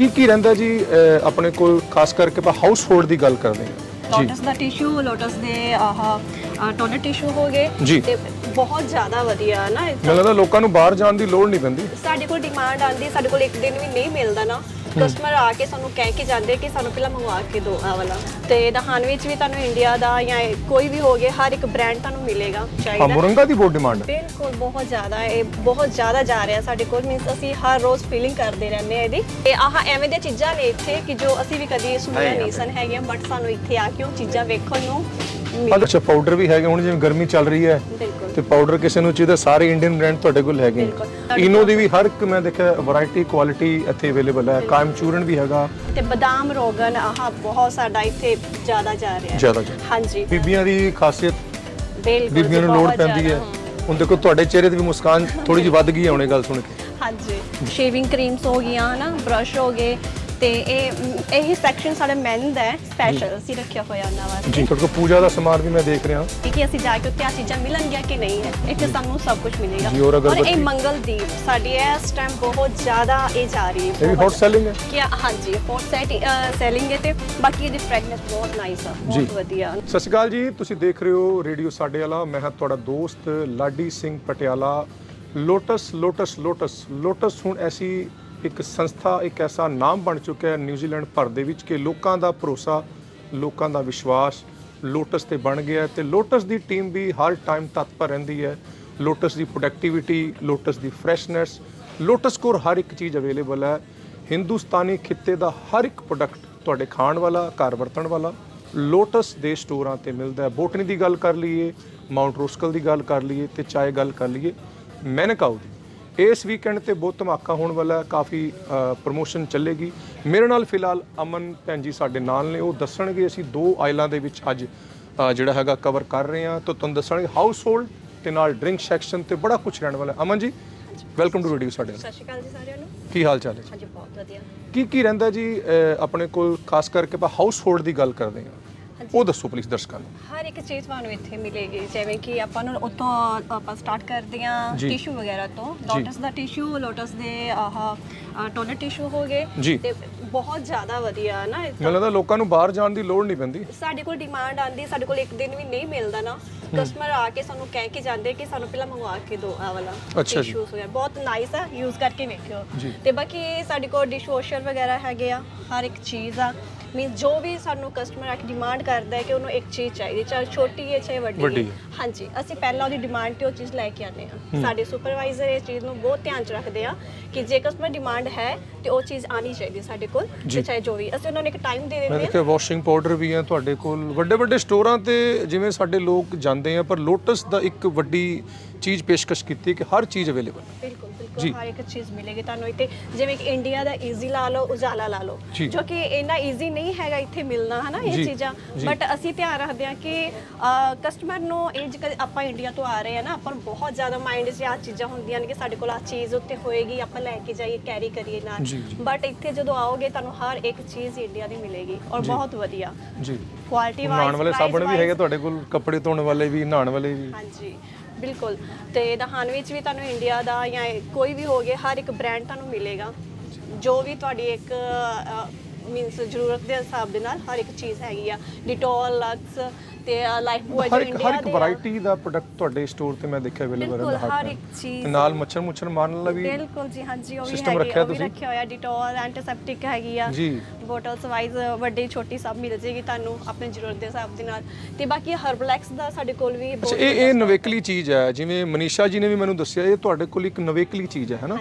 ਕੀ ਕੀ ਰਹਿੰਦਾ ਜੀ ਆਪਣੇ ਕੋਲ ਖਾਸ ਕਰਕੇ ਆਪਾਂ ਹਾਊਸ ਹੋਲਡ ਦੀ ਗੱਲ ਕਰਦੇ ਹਾਂ। ਲੋਟਸ ਦਾ ਟਿਸ਼ੂ ਲੋਟਸ ਦੇ ਆਹ ਟੋਨਰ ਟਿਸ਼ੂ ਹੋ ਗਏ। ਤੇ ਬਹੁਤ ਜ਼ਿਆਦਾ ਵਧੀਆ ਨਾ ਮੈਨੂੰ ਲੱਗਦਾ ਲੋਕਾਂ ਨੂੰ ਬਾਹਰ ਜਾਣ ਦੀ ਲੋੜ ਨਹੀਂ ਪੈਂਦੀ। ਸਾਡੇ ਕੋਲ ਡਿਮਾਂਡ ਆਂਦੀ ਸਾਡੇ ਕੋਲ ਇੱਕ ਦਿਨ ਵੀ ਨਹੀਂ ਮਿਲਦਾ ਨਾ। ਕਸਟਮਰ ਆ ਕੇ ਸਾਨੂੰ ਕਹਿ ਕੇ ਜਾਂਦੇ ਕਿ ਸਾਨੂੰ ਪਹਿਲਾਂ ਮੰਗਵਾ ਕੇ ਦਿਓ ਆ ਵਾਲਾ। ਤੇ ਦਹਾਨ ਵਿੱਚ ਵੀ ਤੁਹਾਨੂੰ ਇੰਡੀਆ ਦਾ ਜਾਂ ਕੋਈ ਵੀ ਹੋ ਗਿਆ ਹਰ ਇੱਕ ਬ੍ਰਾਂਡ ਤੁਹਾਨੂੰ ਮਿਲੇਗਾ ਹਾਂ ਚਾਹੀਦਾ ਮੁਰੰਗਾ ਦੀ ਬਹੁਤ ਡਿਮਾਂਡ ਹੈ। ਬਿਲਕੁਲ ਬਹੁਤ ਜ਼ਿਆਦਾ ਇਹ ਬਹੁਤ ਜ਼ਿਆਦਾ ਜਾ ਰਿਹਾ ਸਾਡੇ ਕੋਲ ਮੀਨਸ ਅਸੀਂ ਹਰ ਰੋਜ਼ ਫੀਲਿੰਗ ਕਰਦੇ ਰਹਿੰਦੇ ਆ ਇਹਦੀ। ਤੇ ਆਹ ਐਵੇਂ ਦੀਆਂ ਚੀਜ਼ਾਂ ਨੇ ਇੱਥੇ ਕਿ ਜੋ ਅਸੀਂ ਵੀ ਕਦੀ ਸੁਣਿਆ ਨਹੀਂ ਸਨ ਹੈਗੀਆਂ ਬਟ ਸਾਨੂੰ ਇੱਥੇ ਆ ਕੇ ਉਹ ਚੀਜ਼ਾਂ ਵੇਖਣ ਨੂੰ ਅੱਛਾ ਪਾਊਡਰ ਵੀ ਹੈਗੇ ਹੁਣ ਜਿਵੇਂ ਗਰਮੀ ਚੱਲ ਰਹੀ ਹੈ। ਤੇ ਪਾਊਡਰ ਕਿਸੇ ਨੂੰ ਚਾਹੀਦਾ ਸਾਰੇ ਇੰਡੀਅਨ ਬ੍ਰਾਂਡ ਤੁਹਾਡੇ ਕੋਲ ਹੈਗੇ। ਇਨੋ ਦੀ ਵੀ ਹਰ ਇੱਕ ਮੈਂ ਦੇਖਿਆ ਵੈਰਾਈਟੀ ਕੁਆਲਿਟੀ ਇੱਥੇ ਅਵੇਲੇਬਲ ਹੈ। ਕਾਇਮ ਚੂਰਨ ਵੀ ਹੈਗਾ। ਤੇ ਬਦਾਮ ਰੋਗਨ ਆਹ ਬਹੁਤ ਸਾਡਾ ਇੱਥੇ ਜ਼ਿਆਦਾ ਜਾ ਰਿਹਾ ਹੈ। ਜ਼ਿਆਦਾ ਜੀ ਹਾਂਜੀ। ਬੀਬੀਆਂ ਦੀ ਖਾਸੀਅਤ ਬਿਲਕੁਲ ਬੀਬੀਆਂ ਨੂੰ ਲੋੜ ਪੈਂਦੀ ਹੈ। ਹੁਣ ਦੇਖੋ ਤੁਹਾਡੇ ਚਿਹਰੇ ਤੇ ਵੀ ਮੁਸਕਾਨ ਥੋੜੀ ਜਿਹੀ ਵੱਧ ਗਈ ਹੈ ਹੁਣੇ ਗੱਲ ਸੁਣ ਕੇ। ਹਾਂਜੀ। ਸ਼ੇਵਿੰਗ ਕਰੀਮਸ ਹੋ ਗਈਆਂ ਨਾ ਬ੍ਰਸ਼ ਹੋ ਗਏ ਤੇ ਇਹ ਇਹੀ ਸੈਕਸ਼ਨ ਸਾਡਾ ਮੈਨ ਦਾ ਹੈ ਸਪੈਸ਼ਲ ਅਸੀਂ ਰੱਖਿਆ ਹੋਇਆ ਉਹਨਾਂ ਵਾਸਤੇ। ਜੀ ਤੁਹਾਡੇ ਕੋਲ ਪੂਜਾ ਦਾ ਸਮਾਨ ਵੀ ਮੈਂ ਦੇਖ ਰਿਹਾ। ਕਿ ਅਸੀਂ ਜਾ ਕੇ ਉੱਤੇ ਆ ਚੀਜ਼ਾਂ ਮਿਲਣਗੀਆਂ ਕਿ ਨਹੀਂ? ਹੈ ਇੱਥੇ ਸਾਨੂੰ ਸਭ ਕੁਝ ਮਿਲੇਗਾ। ਜੀ, ਔਰ ਔਰ ਅਗਰਬੱਤੀ। ਇਹ ਮੰਗਲਦੀਪ ਸਾਡੀ ਇਸ ਟਾਈਮ ਬਹੁਤ ਜ਼ਿਆਦਾ ਇਹ ਜਾ ਰਹੀ ਹੈ। ਇਹ ਵੀ ਹੌਟ ਸੈਲਿੰਗ ਹੈ? ਕਿ ਹਾਂਜੀ ਹੌਟ ਸੈਟ ਸੈਲਿੰਗ ਹੈ ਤੇ ਬਾਕੀ ਇਹਦੀ ਫ੍ਰੈਗਨੈਂਸ ਬਹੁਤ ਨਾਈਸ ਆ ਜੀ। ਬਹੁਤ ਵਧੀਆ। ਸਤਿ ਸ਼੍ਰੀ ਅਕਾਲ ਜੀ ਤੁਸੀਂ ਦੇਖ ਰਹੇ ਹੋ ਰੇਡੀਓ ਸਾਡੇ ਵਾਲਾ ਮੈਂ ਹਾਂ ਤੁਹਾਡਾ ਦੋਸਤ Laddi Singh Patiala. Lotus Lotus Lotus Lotus ਹੁਣ ਐਸੀ ਇੱਕ ਸੰਸਥਾ, ਇੱਕ ਐਸਾ ਨਾਮ ਬਣ ਚੁੱਕਿਆ ਹੈ ਨਿਊਜ਼ੀਲੈਂਡ ਭਰ ਦੇ ਵਿੱਚ ਕਿ ਲੋਕਾਂ ਦਾ ਭਰੋਸਾ, ਲੋਕਾਂ ਦਾ ਵਿਸ਼ਵਾਸ ਲੋਟਸ ਤੇ ਬਣ ਗਿਆ ਹੈ ਤੇ ਲੋਟਸ ਦੀ ਟੀਮ ਵੀ ਹਰ ਟਾਈਮ ਤਤਪਰ ਰਹਿੰਦੀ ਹੈ। ਲੋਟਸ ਦੀ ਪ੍ਰੋਡਕਟਿਵਿਟੀ ਲੋਟਸ ਦੀ ਫਰੈਸ਼ਨੈਸ ਲੋਟਸ ਕੋਰ ਹਰ ਇੱਕ ਚੀਜ਼ ਅਵੇਲੇਬਲ ਹੈ। ਹਿੰਦੁਸਤਾਨੀ ਖਿੱਤੇ ਦਾ ਹਰ ਇੱਕ ਪ੍ਰੋਡਕਟ ਤੁਹਾਡੇ ਖਾਣ ਵਾਲਾ, ਘਰ ਵਰਤਣ ਵਾਲਾ, ਲੋਟਸ ਦੇ ਸਟੋਰਾਂ ਤੇ ਮਿਲਦਾ ਹੈ। ਬੋਟਨੀ ਦੀ ਗੱਲ ਕਰ ਲਈਏ, ਮਾਊਂਟ ਰੋਸਕਲ ਦੀ ਗੱਲ ਕਰ ਲਈਏ ਤੇ ਚਾਹੇ ਗੱਲ ਕਰ ਲਈਏ ਮੈਨਕਾਉ ਦੀ ਇਸ ਵੀਕਐਂਡ ਤੇ ਬਹੁਤ ਧਮਾਕਾ ਹੋਣ ਵਾਲਾ ਹੈ ਕਾਫੀ ਪ੍ਰੋਮੋਸ਼ਨ ਚੱਲੇਗੀ ਮੇਰੇ ਨਾਲ ਫਿਲਹਾਲ ਅਮਨ ਭੈਣ ਜੀ ਸਾਡੇ ਨਾਲ ਨੇ ਉਹ ਦੱਸਣਗੇ ਅਸੀਂ ਦੋ ਆਇਲਾਂ ਦੇ ਵਿੱਚ ਅੱਜ ਅ, ਜਿਹੜਾ ਹੈਗਾ ਕਵਰ ਕਰ ਰਹੇ ਹਾਂ ਤਾਂ ਤੁਹਾਨੂੰ ਦੱਸਣਗੇ ਹਾਊਸ ਹੋਲਡ ਤੇ ਨਾਲ ਡਰਿੰਕ ਸੈਕਸ਼ਨ ਤੇ ਬੜਾ ਕੁਝ ਰਹਿਣ ਵਾਲਾ ਹੈ। Aman ji welcome to radio ਸਾਡੇ ਨਾਲ। ਸਤਿ ਸ਼੍ਰੀ ਅਕਾਲ ਜੀ ਸਾਰਿਆਂ ਨੂੰ ਕੀ ਹਾਲ ਚਾਲ ਹੈ ਜੀ? ਹਾਂਜੀ ਬਹੁਤ ਵਧੀਆ ਕੀ ਕੀ ਰਹਿੰਦਾ ਜੀ ਅ, ਆਪਣੇ ਕੋਲ ਖਾਸ ਕਰਕੇ ਆਪਾਂ ਹਾਊਸ ਹੋਲਡ ਦੀ ਗੱਲ ਕਰਦੇ ਹਾਂ ਉਹ ਦੱਸੋ ਪਲੀਜ਼ ਦਰਸ਼ਕਾਂ ਨੂੰ ਹਰ ਇੱਕ ਚੀਜ਼ ਤੁਹਾਨੂੰ ਇੱਥੇ ਮਿਲੇਗੀ ਜਿਵੇਂ ਕਿ ਆਪਾਂ ਨੂੰ ਉੱਥੋਂ ਆਪਾਂ ਸਟਾਰਟ ਕਰਦੇ ਹਾਂ। ਟਿਸ਼ੂ ਵਗੈਰਾ ਤੋਂ ਲੋਟਸ ਦਾ ਟਿਸ਼ੂ ਲੋਟਸ ਦੇ ਆਹ ਟੋਨਰ ਟਿਸ਼ੂ ਹੋ ਗਏ। ਤੇ ਬਹੁਤ ਜ਼ਿਆਦਾ ਵਧੀਆ ਨਾ। ਮੈਨੂੰ ਲੱਗਦਾ ਲੋਕਾਂ ਨੂੰ ਬਾਹਰ ਜਾਣ ਦੀ ਲੋੜ ਨਹੀਂ ਪੈਂਦੀ ਸਾਡੇ ਕੋਲ ਡਿਮਾਂਡ ਆਂਦੀ ਸਾਡੇ ਕੋਲ ਇੱਕ ਦਿਨ ਵੀ ਨਹੀਂ ਮਿਲਦਾ ਨਾ ਕਸਟਮਰ ਆ ਕੇ ਸਾਨੂੰ ਕਹਿ ਕੇ ਜਾਂਦੇ ਕਿ ਸਾਨੂੰ ਪਹਿਲਾਂ ਮੰਗਵਾ ਕੇ ਦਿਓ ਆ ਵਾਲਾ ਅੱਛਾ ਜੀ। ਬਹੁਤ ਨਾਈਸ ਆ ਯੂਜ਼ ਕਰਕੇ ਵੇਖਿਓ। ਤੇ ਬਾਕੀ ਸਾਡੇ ਕੋਲ ਡਿਸ਼ਵਾਸ਼ਰ ਵਗੈਰਾ ਹੈਗੇ ਆ ਹਰ ਇੱਕ ਚੀਜ਼ ਆ ਮੀਨ ਜੋ ਵੀ ਸਾਨੂੰ ਕਸਟਮਰ ਆ ਕੇ ਡਿਮਾਂਡ ਕਰਦਾ ਹੈ ਕਿ ਉਹਨੂੰ ਇੱਕ ਚੀਜ਼ ਚਾਹੀਦੀ ਚਾਹੇ ਛੋਟੀ ਹੈ ਚਾਹੇ ਵੱਡੀ ਵੱਡੀ ਹੈ। ਹਾਂਜੀ ਅਸੀਂ ਪਹਿਲਾਂ ਉਹਦੀ ਡਿਮਾਂਡ ਤੇ ਉਹ ਚੀਜ਼ ਲੈ ਕੇ ਆਨੇ ਆ ਸਾਡੇ ਸੁਪਰਵਾਈਜ਼ਰ ਇਸ ਚੀਜ਼ ਨੂੰ ਬਹੁਤ ਧਿਆਨ ਚ ਰੱਖਦੇ ਆ ਕਿ ਜੇ ਕਸਟਮਰ ਡਿਮਾਂਡ ਹੈ ਤੇ ਉਹ ਚੀਜ਼ ਆਣੀ ਚਾਹੀਦੀ ਸਾਡੇ ਕੋਲ ਜੀ। ਤੇ ਚਾਹੇ ਜੋ ਵੀ ਅਸੀਂ ਉਹਨਾਂ ਨੂੰ ਇੱਕ ਟਾਈਮ ਦੇ ਮੈਂ ਦਿੰਦੇ ਆ ਦੇਖਿਆ ਵਾਸ਼ਿੰਗ ਪਾਊਡਰ ਵੀ ਹੈ ਤੁਹਾਡੇ ਕੋਲ। ਵੱਡੇ ਵੱਡੇ ਸਟੋਰਾਂ ਤੇ ਜਿਵੇਂ ਸਾਡੇ ਲੋਕ ਜਾਂਦੇ ਆ ਪਰ ਲੋਟਸ ਦਾ ਇੱਕ ਵੱਡੀ ਚੀਜ਼ ਪੇਸ਼ਕਸ਼ ਕੀਤੀ ਕਿ ਹਰ ਚੀਜ਼ ਅਵੇਲੇਬਲ ਹੈ। ਬਿਲਕੁਲ। ਬਿਲਕੁਲ ਹਰ ਇੱਕ ਚੀਜ਼ ਮਿਲੇਗੀ ਤੁਹਾਨੂੰ। ਇੱਥੇ ਜਿਵੇਂ ਕਿ ਇੰਡੀਆ ਦਾ ਈਜ਼ੀ ਲਾ ਲਓ ਉਜਾਲਾ ਲਾ ਲਓ। ਜੀ। ਕਿ ਇੰਨਾ ਈਜ਼ੀ ਨਹੀਂ ਹੈਗਾ ਇੱਥੇ ਮਿਲਣਾ ਹਨਾ ਇਹ ਚੀਜ਼ਾਂ। ਬਟ ਅਸੀਂ ਧਿਆਨ ਰੱਖਦੇ ਹਾਂ ਕਿ ਕਸਟਮਰ ਨੂੰ ਇਹ ਜਿਹੜਾ ਆਪਾਂ ਇੰਡੀਆ ਤੋਂ ਆ ਰਹੇ ਆ ਨਾ ਆਪਾਂ ਨੂੰ ਬਹੁਤ ਜ਼ਿਆਦਾ ਮਾਈਂਡ 'ਚ ਆ ਚੀਜ਼ਾਂ ਹੁੰਦੀਆਂ ਨੇ ਕਿ ਸਾਡੇ ਕੋਲ ਆ ਚੀਜ਼ ਉੱਤੇ ਹੋਏਗੀ ਆਪਾਂ ਲੈ ਕੇ ਜਾਈਏ ਕੈਰੀ ਕਰੀਏ ਨਾਲ। ਬਟ ਇੱਥੇ ਜਦੋਂ ਆਓਗੇ ਤੁਹਾਨੂੰ ਹਰ ਇੱਕ ਚੀਜ਼ ਇੰਡੀਆ ਦੀ ਮਿਲੇਗੀ ਔਰ। ਬਹੁਤ ਵਧੀਆ। ਜੀ। ਕੁਆਲਿਟੀ ਵਾਈਜ਼ ਨਹਾਉਣ ਵਾਲੇ ਸਾਬਣ ਵੀ ਹੈਗੇ ਤੁਹਾਡੇ ਕੋਲ ਕੱਪੜੇ ਧੋਣ ਵਾਲੇ ਵੀ ਨਹਾਉਣ ਵਾਲੇ ਵੀ। ਹਾਂਜੀ। ਬਿਲਕੁਲ। ਤੇ ਦਹਾਨ ਵਿੱਚ ਵੀ ਤੁਹਾਨੂੰ ਇੰਡੀਆ ਦਾ ਜਾਂ ਕੋਈ ਵੀ ਹੋ ਗਿਆ, ਹਰ ਇੱਕ ਬ੍ਰਾਂਡ ਤੁਹਾਨੂੰ ਮਿਲੇਗਾ। ਜੋ ਵੀ ਤੁਹਾਡੀ ਇੱਕ ਮੀਨਸ ਜ਼ਰੂਰਤ ਦੇ ਹਿਸਾਬ ਦੇ ਨਾਲ ਹਰ ਇੱਕ ਚੀਜ਼ ਹੈਗੀ ਆ। ਡਿਟੋਲ ਲਕਸ ਤੇ ਲਾਈਫ ਬੋਏ ਜੋ ਹਰ ਇੱਕ ਹਰ ਇੰਡੀਆ ਇੱਕ ਦੇ। ਵੈਰਾਈਟੀ ਦਾ ਪ੍ਰੋਡਕਟ ਤੁਹਾਡੇ ਸਟੋਰ ਤੇ ਮੈਂ ਦੇਖਿਆ ਅਵੇਲੇਬਲ ਬਿਲਕੁਲ ਹੈ ਹਰ ਇੱਕ ਚੀਜ਼ ਤੇ ਨਾਲ ਮੱਛਰ ਮੁੱਛਰ ਮਾਰਨ ਵਾਲਾ ਵੀ ਬਿਲਕੁਲ ਜੀ ਹਾਂਜੀ ਉਹ ਵੀ ਹੈਗੀ ਰੱਖਿਆ ਤੁਸੀਂ? ਰੱਖਿਆ ਹੋਇਆ ਡਿਟੋਲ ਐਂਟੀਸੈਪਟਿਕ ਹੈਗੀ ਆ। ਜੀ। ਬੋਟਲਸ ਵਾਈਜ਼ ਵੱਡੀ ਛੋਟੀ ਸਭ ਮਿਲ ਜੇਗੀ ਤੁਹਾਨੂੰ ਆਪਣੀ ਜ਼ਰੂਰਤ ਦੇ ਹਿਸਾਬ ਦੇ ਨਾਲ। ਤੇ ਬਾਕੀ ਹਰਬਲੈਕਸ ਦਾ ਸਾਡੇ ਕੋਲ ਵੀ ਬਹੁਤ ਇਹ ਇਹ ਨਵੇਕਲੀ ਚੀਜ਼ ਹੈ। ਜਿਵੇਂ ਮਨੀਸ਼ਾ ਜੀ ਨੇ ਵੀ ਮੈਨੂੰ ਦੱਸਿਆ ਇਹ ਤੁਹਾਡੇ ਕੋਲ ਇੱਕ ਨਵੇਕਲੀ ਚੀਜ਼ ਹੈ ਹੈਨਾ।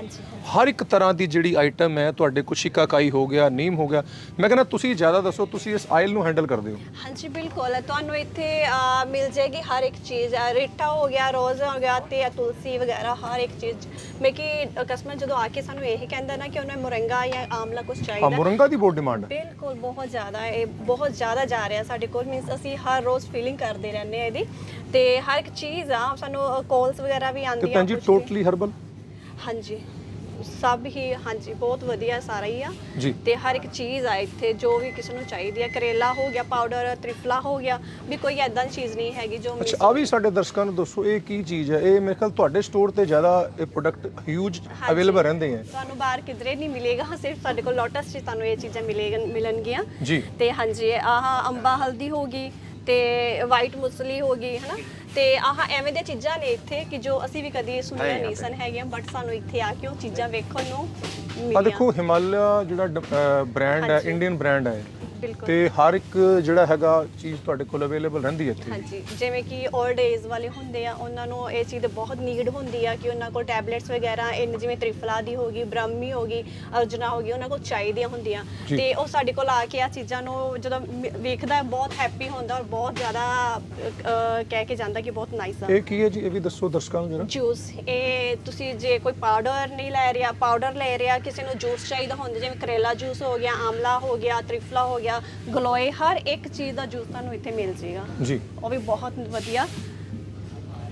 ਹਰ ਇੱਕ ਤਰ੍ਹਾਂ ਦੀ ਜਿਹੜੀ ਆਈਟਮ ਹੈ ਤੁਹਾਡੇ ਕੋਲ ਸ਼ਿਕਾਕਾਈ ਹੋ ਗਿਆ ਨੀਮ ਹੋ ਗਿਆ। ਮੈਂ ਕਹਿੰਦਾ ਤੁਸੀਂ ਜ਼ਿਆਦਾ ਦੱਸੋ ਤੁਸੀਂ ਇਸ ਆਇਲ ਨੂੰ ਹੈਂਡਲ ਕਰਦੇ ਹੋ? ਹਾਂਜੀ ਬਿਲਕੁਲ। ਤੁਹਾਨੂੰ ਇੱਥੇ ਮਿਲ ਜਾਏਗੀ ਹਰ ਇੱਕ ਚੀਜ਼ ਰੀਠਾ ਹੋ ਗਿਆ ਰੋਜ਼ ਹੋ ਗਿਆ ਤੇ ਤੁਲਸੀ ਵਗੈਰਾ ਹਰ ਇੱਕ ਚੀਜ਼। ਮੈਂ ਕਿ ਕਸਟਮਰ ਜਦੋਂ ਆ ਕੇ ਸਾਨੂੰ ਇਹ ਕਹਿੰਦਾ ਨਾ ਕਿ ਉਹਨੇ ਮੁਰੰਗਾ ਜਾਂ ਆਮਲਾ ਕੁਝ ਹਾਂ ਚਾਹੀਦਾ। ਮੁਰੰਗਾ ਦੀ ਬਹੁਤ ਡਿਮਾਂਡ ਹੈ। ਬਿਲਕੁਲ ਬਹੁਤ ਜ਼ਿਆਦਾ ਇਹ ਬਹੁਤ ਜ਼ਿਆਦਾ ਜਾ ਰਿਹਾ ਸਾਡੇ ਕੋਲ। ਮੀਨਸ ਅਸੀਂ ਹਰ ਰੋਜ਼ ਫੀਲਿੰਗ ਕਰਦੇ ਰਹਿੰਦੇ ਆ ਇਹਦੀ। ਤੇ ਹਰ ਇੱਕ ਚੀਜ਼ ਆ ਸਾਨੂੰ ਕੋਲਸ ਵਗੈਰਾ ਵੀ ਤੇ ਆਉਂਦੀਆਂ ਭੈਣ ਜੀ। ਟੋਟਲੀ ਹਰਬਲ ਹਾਂਜੀ। ਸਭ ਹੀ ਹਾਂਜੀ ਬਹੁਤ ਵਧੀਆ ਸਾਰਾ ਹੀ ਆ। ਜੀ। ਤੇ ਹਰ ਇੱਕ ਚੀਜ਼ ਆ ਇੱਥੇ ਜੋ ਵੀ ਕਿਸੇ ਨੂੰ ਚਾਹੀਦੀ ਆ। ਕਰੇਲਾ ਹੋ ਗਿਆ ਪਾਊਡਰ ਤ੍ਰਿਫਲਾ ਹੋ ਗਿਆ ਵੀ ਕੋਈ ਐਦਾਂ ਦੀ ਚੀਜ਼ ਨਹੀਂ ਹੈਗੀ ਜੋ ਅੱਛਾ ਆ ਵੀ ਸਾਡੇ ਦਰਸ਼ਕਾਂ ਨੂੰ ਦੱਸੋ ਇਹ ਕੀ ਚੀਜ਼ ਹੈ ਇਹ ਮੇਰੇ ਖਿਆਲ ਤੁਹਾਡੇ ਸਟੋਰ ਤੇ ਜ਼ਿਆਦਾ ਇਹ ਪ੍ਰੋਡਕਟ ਹਿਊਜ ਹਾਂਜੀ। ਅਵੇਲੇਬਲ ਰਹਿੰਦੇ ਹੈ ਤੁਹਾਨੂੰ ਬਾਹਰ ਕਿਧਰੇ ਨਹੀਂ ਮਿਲੇਗਾ ਸਿਰਫ ਸਾਡੇ ਕੋਲ ਲੋਟਸ 'ਚ ਤੁਹਾਨੂੰ ਇਹ ਚੀਜ਼ਾਂ ਮਿਲੇਗਨ ਮਿਲਣਗੀਆਂ। ਜੀ। ਤੇ ਹਾਂਜੀ ਆਹ ਅੰਬਾ ਹਲਦੀ ਹੋ ਗਈ ਤੇ ਵਾਈਟ ਮੁਸਲੀ ਹੋ ਗਈ ਹਨਾ? ਤੇ ਆਹ ਐਵੇਂ ਦੀਆਂ ਚੀਜ਼ਾਂ ਨੇ ਇੱਥੇ ਕਿ ਜੋ ਅਸੀਂ ਵੀ ਕਦੀ ਸੁਣੀਆਂ ਨਹੀਂ ਸਨ ਹੈਗੀਆਂ ਬਟ ਸਾਨੂੰ ਇੱਥੇ ਆ ਕੇ ਉਹ ਚੀਜ਼ਾਂ ਵੇਖਣ ਨੂੰ ਆ ਮਿਲੀਆਂ। ਦੇਖੋ ਹਿਮਾਲਿਆ ਜਿਹੜਾ ਬ੍ਰਾਂਡ ਹੈ। ਇੰਡੀਅਨ ਬ੍ਰਾਂਡ ਹੈ। ਤੇ ਹਰ ਇੱਕ ਜਿਹੜਾ ਹੈਗਾ ਚੀਜ਼ ਤੁਹਾਡੇ ਕੋਲ ਅਵੇਲੇਬਲ ਰਹਿੰਦੀ ਹੈ ਇੱਥੇ। ਹਾਂਜੀ ਜਿਵੇਂ ਕਿ 올ਡ ਏਜ ਵਾਲੇ ਹੁੰਦੇ ਆ ਉਹਨਾਂ ਨੂੰ ਇਹ ਚੀਜ਼ ਦੀ ਬਹੁਤ ਨੀਡ ਹੁੰਦੀ ਆ ਕਿ ਉਹਨਾਂ ਕੋਲ ਟੈਬਲੇਟਸ ਵਗੈਰਾ ਇਨ ਜਿਵੇਂ ਤ੍ਰਿਫਲਾ ਦੀ ਹੋ ਗਈ ਬ੍ਰਹਮੀ ਹੋ ਗਈ ਅਰਜੁਨਾ ਹੋ ਗਈ ਉਹਨਾਂ ਕੋਲ ਚਾਹੀਦੀਆਂ ਹੁੰਦੀਆਂ। ਤੇ ਉਹ ਸਾਡੇ ਕੋਲ ਆ ਕੇ ਆ ਚੀਜ਼ਾਂ ਨੂੰ ਜਦੋਂ ਵੇਖਦਾ ਬਹੁਤ ਹੈਪੀ ਹੁੰਦਾ ਔਰ ਬਹੁਤ ਜ਼ਿਆਦਾ ਕਹਿ ਕੇ ਜਾਂਦਾ ਕਿ ਬਹੁਤ ਨਾਈਸ ਆ। ਇਹ ਕੀ ਹੈ ਜੀ? ਇਹ ਵੀ ਦੱਸੋ ਦਰਸ਼ਕਾਂ ਨੂੰ ਜਰਾ। ਜੂਸ ਇਹ ਤੁਸੀਂ ਜੇ ਕੋਈ ਪਾਊਡਰ ਨਹੀਂ ਲੈ ਰਿਹਾ ਪਾਊਡਰ ਲੈ ਰਿਹਾ ਕਿਸੇ ਨੂੰ ਜੂਸ ਚਾਹੀਦਾ ਹੁੰਦਾ ਜਿਵੇਂ ਕਰੇਲਾ ਜੂਸ ਹੋ ਗਿਆ ਆਮਲਾ ਹੋ ਗਿਆ ਤ੍ਰਿਫਲਾ ਹੋ ਗਿਆ ਗਲੋਏ ਹਰ ਇੱਕ ਚੀਜ਼ ਦਾ ਜੂਸ ਤੁਹਾਨੂੰ ਇੱਥੇ ਮਿਲ ਜੇਗਾ। ਜੀ। ਉਹ ਵੀ ਬਹੁਤ ਵਧੀਆ।